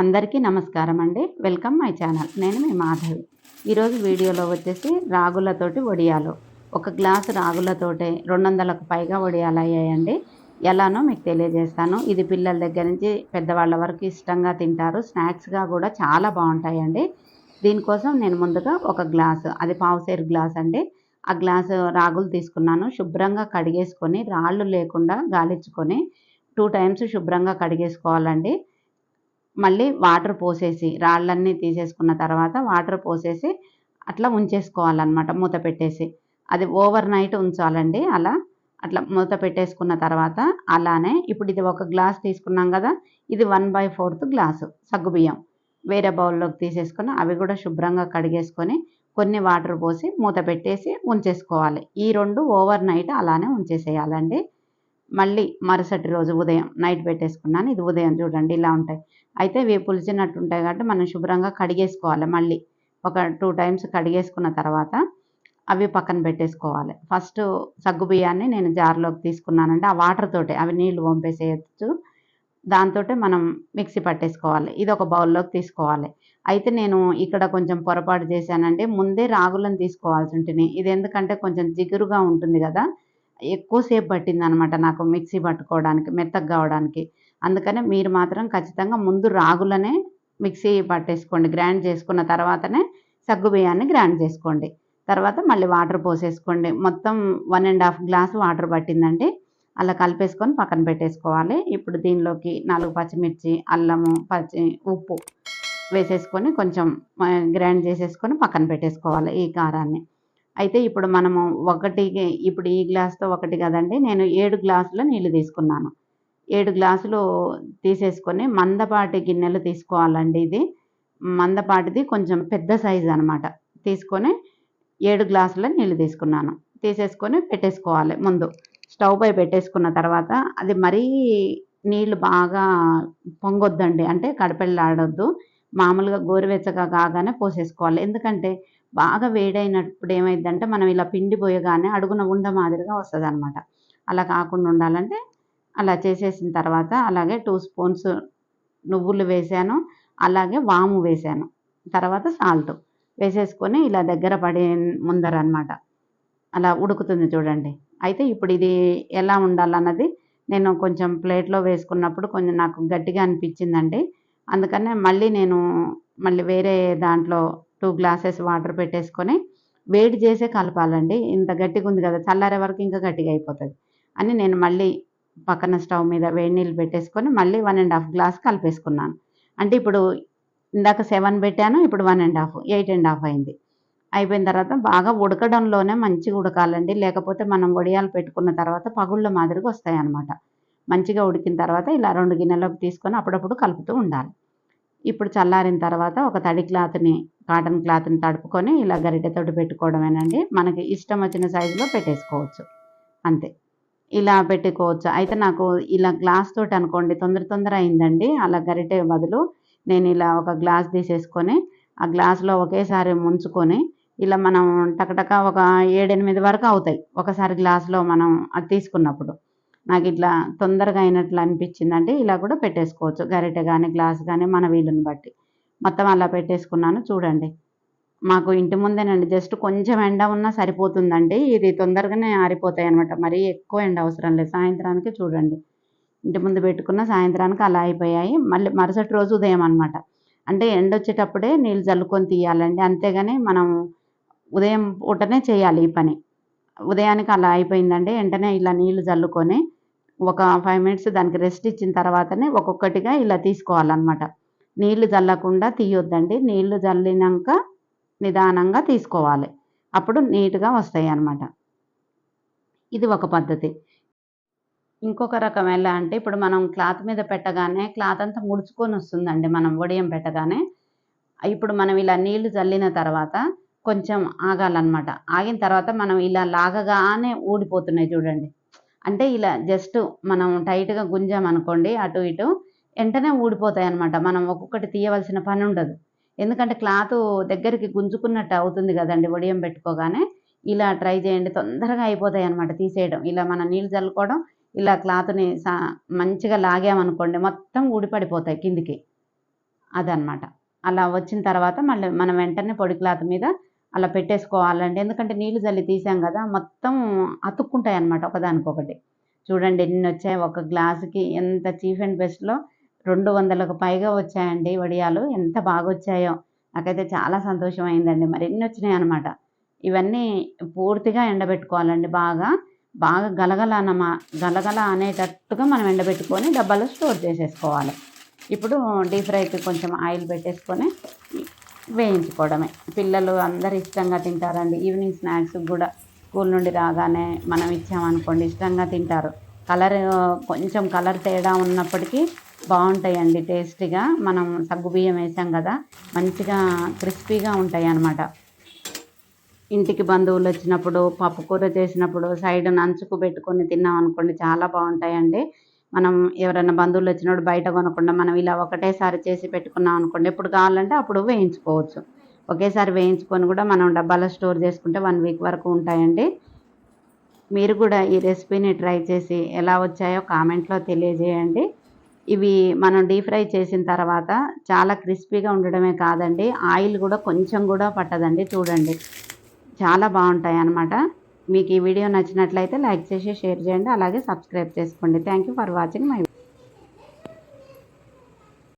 అందరికీ నమస్కారం అండి. Welcome my channel. నేను మీ మాధవి. ఈరోజు వీడియోలో వచ్చేసి రాగులతోటి వడియాలు. ఒక గ్లాసు రాగులతోటి రెండు వందలకు పైగా వడియాలు అయ్యాయండి. ఎలానో మీకు తెలియజేస్తాను. ఇది పిల్లల దగ్గర నుంచి పెద్దవాళ్ళ వరకు ఇష్టంగా తింటారు. స్నాక్స్గా కూడా చాలా బాగుంటాయండి. దీనికోసం నేను ముందుగా ఒక గ్లాసు అది పావుసేరు గ్లాస్ అండి. ఆ గ్లాసు రాగులు తీసుకున్నాను. శుభ్రంగా కడిగేసుకొని రాళ్ళు లేకుండా గాలించుకొని టూ టైమ్స్ శుభ్రంగా కడిగేసుకోవాలండి. మళ్ళీ వాటర్ పోసేసి రాళ్ళన్నీ తీసేసుకున్న తర్వాత వాటర్ పోసేసి అట్లా ఉంచేసుకోవాలన్నమాట మూత పెట్టేసి. అది ఓవర్ నైట్ ఉంచాలండి అలా. అట్లా మూత పెట్టేసుకున్న తర్వాత అలానే ఇప్పుడు ఇది ఒక గ్లాస్ తీసుకున్నాం కదా ఇది వన్ బై ఫోర్త్ గ్లాసు సగ్గుబియ్యం. వేరే బౌల్లోకి తీసేసుకొని అవి కూడా శుభ్రంగా కడిగేసుకొని కొన్ని వాటర్ పోసి మూత పెట్టేసి ఉంచేసుకోవాలి. ఈ రెండు ఓవర్ నైట్ అలానే ఉంచేసేయాలండి. మళ్ళీ మరుసటి రోజు ఉదయం నైట్ పెట్టేసుకున్నాను. ఇది ఉదయం చూడండి ఇలా ఉంటాయి. అయితే ఇవి పులిచినట్టు ఉంటాయి కాబట్టి మనం శుభ్రంగా కడిగేసుకోవాలి మళ్ళీ. ఒక టూ టైమ్స్ కడిగేసుకున్న తర్వాత అవి పక్కన పెట్టేసుకోవాలి. ఫస్ట్ సగ్గు బియ్యాన్ని నేను జార్లోకి తీసుకున్నానంటే ఆ వాటర్ తోటే అవి నీళ్ళు పంపేసేయచ్చు దాంతో మనం మిక్సీ పట్టేసుకోవాలి. ఇది ఒక బౌల్లోకి తీసుకోవాలి. అయితే నేను ఇక్కడ కొంచెం పొరపాటు చేశానంటే ముందే రాగులను తీసుకోవాల్సి ఉంటుంది. ఇది ఎందుకంటే కొంచెం జిగురుగా ఉంటుంది కదా. ఎక్కువసేపు పట్టింది అనమాట నాకు మిక్సీ పట్టుకోవడానికి మెత్తగా కావడానికి. అందుకనే మీరు మాత్రం ఖచ్చితంగా ముందు రాగులనే మిక్సీ పట్టేసుకోండి గ్రైండ్ చేసుకున్న తర్వాతనే సగ్గు బియ్యాన్ని గ్రైండ్ చేసుకోండి. తర్వాత మళ్ళీ వాటర్ పోసేసుకోండి. మొత్తం one and half glass water పట్టిందండి అలా కలిపేసుకొని పక్కన పెట్టేసుకోవాలి. ఇప్పుడు దీనిలోకి నాలుగు పచ్చిమిర్చి అల్లము పచ్చి ఉప్పు వేసేసుకొని కొంచెం గ్రైండ్ చేసేసుకొని పక్కన పెట్టేసుకోవాలి ఈ కారాన్ని. అయితే ఇప్పుడు మనము ఒకటి ఇప్పుడు ఈ గ్లాస్తో ఒకటి కదండి నేను ఏడు గ్లాసుల నీళ్ళు తీసుకున్నాను. ఏడు గ్లాసులు తీసేసుకొని మందపాటి గిన్నెలు తీసుకోవాలండి ఇది. మందపాటిది కొంచెం పెద్ద సైజు అనమాట తీసుకొని ఏడు గ్లాసుల నీళ్ళు తీసుకున్నాను. తీసేసుకొని పెట్టేసుకోవాలి ముందు. స్టవ్ పై పెట్టేసుకున్న తర్వాత అది మరీ నీళ్ళు బాగా పొంగొద్దండి. అంటే కడపెళ్ళాడొద్దు మామూలుగా గోరువెచ్చగా కాగానే పోసేసుకోవాలి. ఎందుకంటే బాగా వేడైనప్పుడు ఏమైందంటే మనం ఇలా పిండి పోయగానే అడుగున ఉండ మాదిరిగా వస్తుంది అనమాట అలా కాకుండా ఉండాలంటే అలా చేసేసిన తర్వాత అలాగే టూ స్పూన్స్ నువ్వులు వేసాను అలాగే వాము వేసాను. తర్వాత సాల్ట్ వేసేసుకొని ఇలా దగ్గర పడే ముందర అనమాట అలా ఉడుకుతుంది చూడండి. అయితే ఇప్పుడు ఇది ఎలా ఉండాలన్నది నేను కొంచెం ప్లేట్లో వేసుకున్నప్పుడు కొంచెం నాకు గట్టిగా అనిపించిందండి. అందుకనే మళ్ళీ నేను మళ్ళీ వేరే దాంట్లో టూ గ్లాసెస్ వాటర్ పెట్టేసుకొని వేడి చేసే కలపాలండి. ఇంత గట్టిగా ఉంది కదా చల్లారే వరకు ఇంకా గట్టిగా అయిపోతుంది అని నేను మళ్ళీ పక్కన స్టవ్ మీద వేడి నీళ్ళు పెట్టేసుకొని మళ్ళీ వన్ అండ్ హాఫ్ గ్లాస్ కలిపేసుకున్నాను. అంటే ఇప్పుడు ఇందాక సెవెన్ పెట్టాను ఇప్పుడు one and half eight and half అయింది. అయిపోయిన తర్వాత బాగా ఉడకడంలోనే మంచిగా ఉడకాలండి. లేకపోతే మనం వడియాలు పెట్టుకున్న తర్వాత పగుళ్ళ మాదిరిగా వస్తాయి అన్నమాట మంచిగా ఉడికిన తర్వాత ఇలా రెండు గిన్నెలోకి తీసుకొని అప్పుడప్పుడు కలుపుతూ ఉండాలి. ఇప్పుడు చల్లారిన తర్వాత ఒక తడి క్లాత్ని కాటన్ క్లాత్ని తడుపుకొని ఇలా గరిటెతోటి పెట్టుకోవడమేనండి. మనకి ఇష్టం వచ్చిన సైజులో పెట్టేసుకోవచ్చు. అంతే. ఇలా పెట్టుకోవచ్చు. అయితే నాకు ఇలా గ్లాస్ తోటి అనుకోండి తొందర తొందర అయిందండి. అలా గరిటె బదులు నేను ఇలా ఒక గ్లాస్ తీసేసుకొని ఆ గ్లాస్లో ఒకేసారి ముంచుకొని ఇలా మనం టకటక ఒక ఏడెనిమిది వరకు అవుతాయి. ఒకసారి గ్లాస్లో మనం అది తీసుకున్నప్పుడు. నాకు ఇట్లా తొందరగా అయినట్లు అనిపించిందంటే ఇలా కూడా పెట్టేసుకోవచ్చు. గరిటె కానీ గ్లాస్ కానీ మన వీలుని బట్టి. మొత్తం అలా పెట్టేసుకున్నాను. చూడండి. మాకు ఇంటి ముందేనండి. జస్ట్ కొంచెం ఎండ ఉన్నా సరిపోతుందండి. ఇది తొందరగానే ఆరిపోతాయి అనమాట మరీ ఎక్కువ ఎండ అవసరం లేదు. సాయంత్రానికి చూడండి. ఇంటి ముందు పెట్టుకున్న సాయంత్రానికి అలా అయిపోయాయి. మళ్ళీ మరుసటి రోజు ఉదయం అనమాట అంటే ఎండ వచ్చేటప్పుడే నీళ్ళు జల్లుకొని తీయాలండి. అంతేగాని మనం ఉదయం పూటనే చేయాలి ఈ పని. ఉదయానికి అలా అయిపోయిందండి. వెంటనే ఇలా నీళ్ళు జల్లుకొని ఒక ఫైవ్ మినిట్స్ దానికి రెస్ట్ ఇచ్చిన తర్వాతనే ఒక్కొక్కటిగా ఇలా తీసుకోవాలన్నమాట. నీళ్ళు చల్లకుండా తీయొద్దండి. నీళ్ళు చల్లినాక నిదానంగా తీసుకోవాలి. అప్పుడు నీట్గా వస్తాయి అన్నమాట ఇది ఒక పద్ధతి. ఇంకొక రకం ఎలా అంటే ఇప్పుడు మనం క్లాత్ మీద పెట్టగానే క్లాత్ అంతా ముడుచుకొని వస్తుందండి. మనం వడియం పెట్టగానే ఇప్పుడు మనం ఇలా నీళ్ళు చల్లిన తర్వాత కొంచెం ఆగాలన్నమాట. ఆగిన తర్వాత మనం ఇలా లాగగానే ఊడిపోతున్నాయి చూడండి. అంటే ఇలా జస్ట్ మనం టైట్గా గుంజామనుకోండి అటు ఇటు వెంటనే ఊడిపోతాయి అనమాట మనం ఒక్కొక్కటి తీయవలసిన పని ఉండదు. ఎందుకంటే క్లాత్ దగ్గరికి గుంజుకున్నట్టు అవుతుంది కదండి ఒడియం పెట్టుకోగానే. ఇలా ట్రై చేయండి తొందరగా అయిపోతాయి అనమాట తీసేయడం. ఇలా మన నీళ్ళు చల్లుకోవడం ఇలా క్లాత్ని సా మంచిగా లాగామనుకోండి మొత్తం ఊడిపడిపోతాయి కిందికి. అదనమాట అలా వచ్చిన తర్వాత మళ్ళీ మనం వెంటనే పొడి క్లాత్ మీద అలా పెట్టేసుకోవాలండి ఎందుకంటే నీళ్ళు చల్లి తీసాం కదా మొత్తం అతుక్కుంటాయి అన్నమాట ఒకదానికొకటి. చూడండి ఎన్ని వచ్చాయి ఒక గ్లాసుకి ఎంత చీఫ్ అండ్ బెస్ట్లో రెండు వందలకు పైగా వచ్చాయండి వడియాలు. ఎంత బాగా వచ్చాయో నాకైతే చాలా సంతోషం అయిందండి మరి ఎన్ని వచ్చినాయి అనమాట ఇవన్నీ పూర్తిగా ఎండబెట్టుకోవాలండి బాగా. బాగా గలగల అనమా గలగల అనేటట్టుగా మనం ఎండబెట్టుకొని డబ్బాలో స్టోర్ చేసేసుకోవాలి. ఇప్పుడు డీప్ ఫ్రైకి కొంచెం ఆయిల్ పెట్టేసుకొని వేయించుకోవడమే. పిల్లలు అందరు ఇష్టంగా తింటారండి. ఈవినింగ్ స్నాక్స్ కూడా స్కూల్ నుండి రాగానే మనం ఇచ్చామనుకోండి ఇష్టంగా తింటారు. కలర్ కొంచెం కలర్ తేడా ఉన్నప్పటికీ బాగుంటాయండి టేస్టీగా. మనం సగ్గుబియ్యం వేసాం కదా మంచిగా క్రిస్పీగా ఉంటాయి అన్నమాట ఇంటికి బంధువులు వచ్చినప్పుడు పప్పు కూర చేసినప్పుడు సైడ్ నంచుకు పెట్టుకొని తిన్నాం అనుకోండి చాలా బాగుంటాయండి. మనం ఎవరైనా బంధువులు వచ్చినప్పుడు బయట కొనకుండా మనం ఇలా ఒకటేసారి చేసి పెట్టుకున్నాం అనుకోండి ఎప్పుడు కావాలంటే అప్పుడు వేయించుకోవచ్చు. ఒకేసారి వేయించుకొని కూడా మనం డబ్బాలో స్టోర్ చేసుకుంటే వన్ వీక్ వరకు ఉంటాయండి. మీరు కూడా ఈ రెసిపీని ట్రై చేసి ఎలా వచ్చాయో కామెంట్లో తెలియజేయండి. ఇవి మనం డీప్ ఫ్రై చేసిన తర్వాత చాలా క్రిస్పీగా ఉండడమే కాదండి ఆయిల్ కూడా కొంచెం కూడా పట్టదండి చూడండి. చాలా బాగుంటాయి అన్నమాట మీకు ఈ వీడియో నచ్చినట్లయితే లైక్ చేసి షేర్ చేయండి. అలాగే సబ్స్క్రైబ్ చేసుకోండి. Thank you for watching my